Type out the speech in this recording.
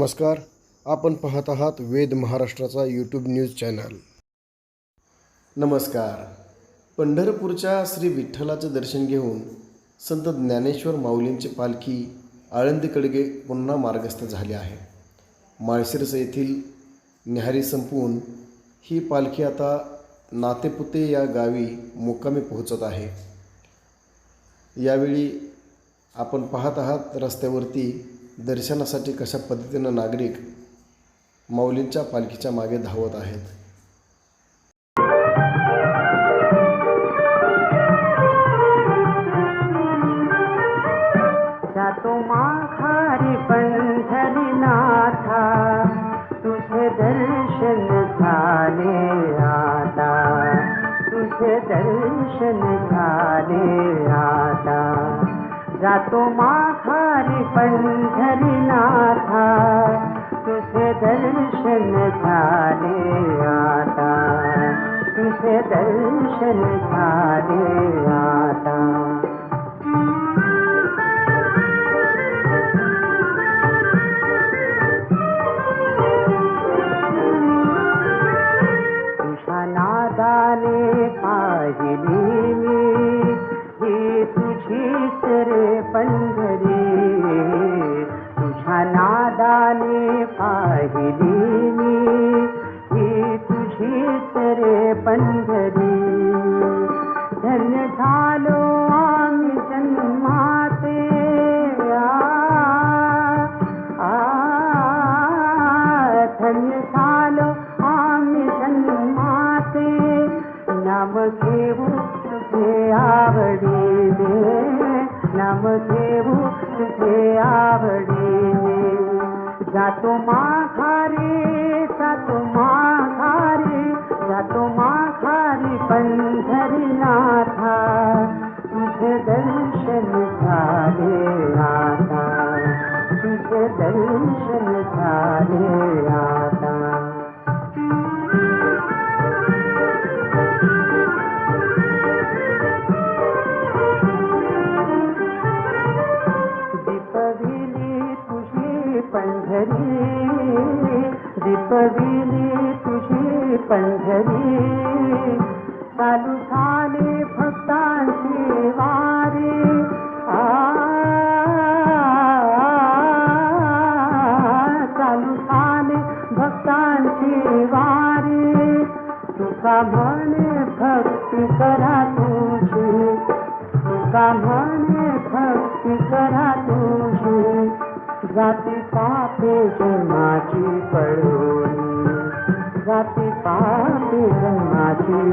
नमस्कार. आपण पाहत आहात वेद महाराष्ट्राचा यूट्यूब न्यूज चॅनल. नमस्कार. पंढरपूरच्या श्री विठ्ठलाचं दर्शन घेऊन संत ज्ञानेश्वर माऊलींची पालखी आळंदीकडे पुन्हा मार्गस्थ झाली आहे. माळशिरस येथील न्याहारी संपवून ही पालखी आता नातेपुते या गावी मुक्कामी पोहोचत आहे. यावेळी आपण पाहत आहात रस्त्यावरती दर्शनासाठी कशा पद्धतीनं नागरिक माऊलींच्या पालखीच्या मागे धावत आहेत? जातो तुझे दर्शन झाले आता. तुझे दर्शन झाले आता. जातो माघारी पंढरीनाथा तुझे दर्शन झाले आता। तुझे दर्शन झाले आता। तुझ्या नादाने पाहिली पाहिली मी ही तुझीच रे पंढरी धन्य झालो आम्ही जन्माते धन्य झालो आम्ही जन्माते नाम घेऊ तुझे आवडीने नाम घेऊ तुझे आवडीने जातो माघारी दर्शन झाले आता तुझे दर्शन झाले आता दीपविली तुझी पंढरी दीपविली तुझी पंढरी चालू झाले म्हणे भक्ती करा तुझी। म्हणे भक्ती करा तुझी। जाती पापे जन्माची पळोनी जाती पापे जन्माची